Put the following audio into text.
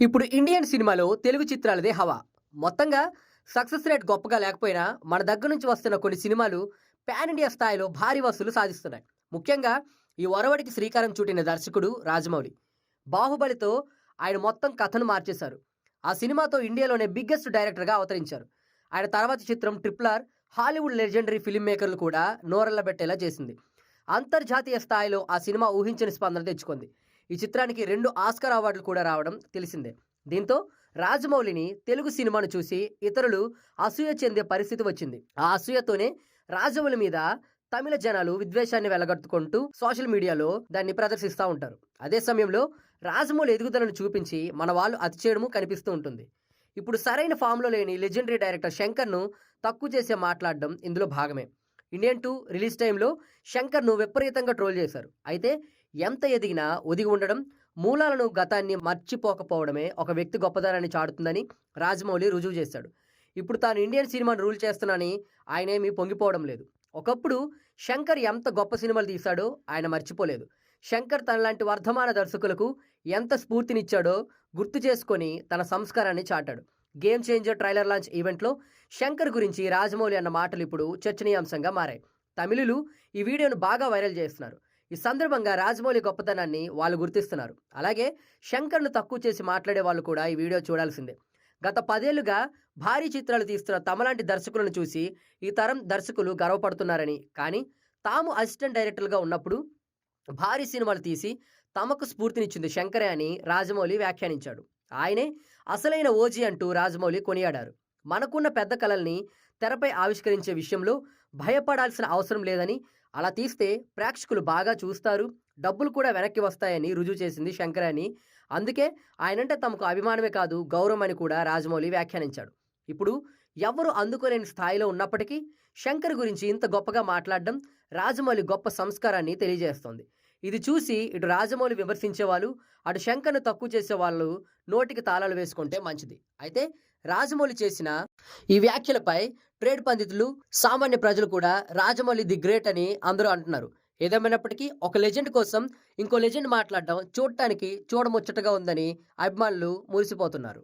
ఇప్పుడు ఇండియన్ సినిమాలో తెలుగు చిత్రాలదే హవా. మొత్తంగా సక్సెస్ రేట్ గొప్పగా లేకపోయినా మన దగ్గర నుంచి వస్తున్న కొన్ని సినిమాలు పాన్ ఇండియా స్థాయిలో భారీ వసూలు సాధిస్తున్నాయి. ముఖ్యంగా ఈ ఒరవడికి శ్రీకారం చుట్టిన దర్శకుడు రాజమౌళి. బాహుబలితో ఆయన మొత్తం కథను మార్చేశారు. ఆ సినిమాతో ఇండియాలోనే బిగ్గెస్ట్ డైరెక్టర్గా అవతరించారు. ఆయన తర్వాత చిత్రం triple R Hollywood legendary film మేకర్లు కూడా నోరెళ్ళబెట్టేలా చేసింది. అంతర్జాతీయ స్థాయిలో ఆ సినిమా ఊహించని స్పందన తెచ్చుకుంది. ఈ చిత్రానికి రెండు ఆస్కార్ అవార్డులు కూడా రావడం తెలిసిందే. దీంతో రాజమౌళిని తెలుగు సినిమాను చూసి ఇతరులు అసూయ చెందే పరిస్థితి వచ్చింది. ఆ అసూయతోనే రాజమౌళి మీద తమిళ జనాలు విద్వేషాన్ని వెలగట్టుకుంటూ సోషల్ మీడియాలో దాన్ని ప్రదర్శిస్తూ ఉంటారు. అదే సమయంలో రాజమౌళి ఎదుగుదలను చూపించి మన వాళ్ళు అతి చేయడము కనిపిస్తూ ఉంటుంది. ఇప్పుడు సరైన ఫామ్లో లేని లెజెండరీ డైరెక్టర్ శంకర్ను తక్కువ చేసే మాట్లాడడం ఇందులో భాగమే. ఇండియన్ టూ రిలీజ్ టైంలో శంకర్ను విపరీతంగా ట్రోల్ చేశారు. అయితే ఎంత ఎదిగినా ఒదిగి ఉండడం మూలాలను గతాన్ని మర్చిపోకపోవడమే ఒక వ్యక్తి గొప్పదనాన్ని చాటుతుందని రాజమౌళి రుజువు చేశాడు. ఇప్పుడు తాను ఇండియన్ సినిమాను రూల్ చేస్తున్నానని ఆయనేమీ పొంగిపోవడం లేదు. ఒకప్పుడు శంకర్ ఎంత గొప్ప సినిమాలు తీశాడో ఆయన మర్చిపోలేదు. శంకర్ తనలాంటి వర్ధమాన దర్శకులకు ఎంత స్ఫూర్తినిచ్చాడో గుర్తు చేసుకొని తన సంస్కారాన్ని చాటాడు. గేమ్ చేంజర్ ట్రైలర్ లాంచ్ ఈవెంట్లో శంకర్ గురించి రాజమౌళి అన్న మాటలు ఇప్పుడు చర్చనీయాంశంగా మారాయి. తమిళులు ఈ వీడియోను బాగా వైరల్ చేస్తున్నారు. ఈ సందర్భంగా రాజమౌళి గొప్పతనాన్ని వాళ్ళు గుర్తిస్తున్నారు. అలాగే శంకర్ను తక్కువ చేసి మాట్లాడే వాళ్ళు కూడా ఈ వీడియో చూడాల్సిందే. గత పదేళ్ళుగా భారీ చిత్రాలు తీస్తున్న తమలాంటి దర్శకులను చూసి ఈ తరం దర్శకులు గర్వపడుతున్నారని. కానీ తాము అసిస్టెంట్ డైరెక్టర్గా ఉన్నప్పుడు భారీ సినిమాలు తీసి తమకు స్ఫూర్తినిచ్చింది శంకరే అని రాజమౌళి వ్యాఖ్యానించాడు. ఆయనే అసలైన ఓజీ అంటూ రాజమౌళి కొనియాడారు. మనకున్న పెద్ద కళల్ని తెరపై ఆవిష్కరించే విషయంలో భయపడాల్సిన అవసరం లేదని అలా తీస్తే ప్రేక్షకులు బాగా చూస్తారు డబ్బులు కూడా వెనక్కి వస్తాయని రుజువు చేసింది శంకర్ అని అందుకే ఆయనంటే తమకు అభిమానమే కాదు గౌరవం అని కూడా రాజమౌళి వ్యాఖ్యానించాడు. ఇప్పుడు ఎవరు అందుకోలేని స్థాయిలో ఉన్నప్పటికీ శంకర్ గురించి ఇంత గొప్పగా మాట్లాడడం రాజమౌళి గొప్ప సంస్కారాన్ని తెలియజేస్తోంది. ఇది చూసి ఇటు రాజమౌళి విమర్శించేవాళ్ళు అటు శంకర్ను తక్కువ చేసే వాళ్ళు నోటికి తాళాలు వేసుకుంటే మంచిది. అయితే రాజమౌళి చేసిన ఈ వ్యాఖ్యలపై ట్రేడ్ పండితులు సామాన్య ప్రజలు కూడా రాజమౌళి ది గ్రేట్ అని అందరూ అంటున్నారు. ఏదేమైనప్పటికీ ఒక లెజెండ్ కోసం ఇంకో లెజెండ్ మాట్లాడడం చూడటానికి చూడముచ్చటగా ఉందని అభిమానులు మురిసిపోతున్నారు.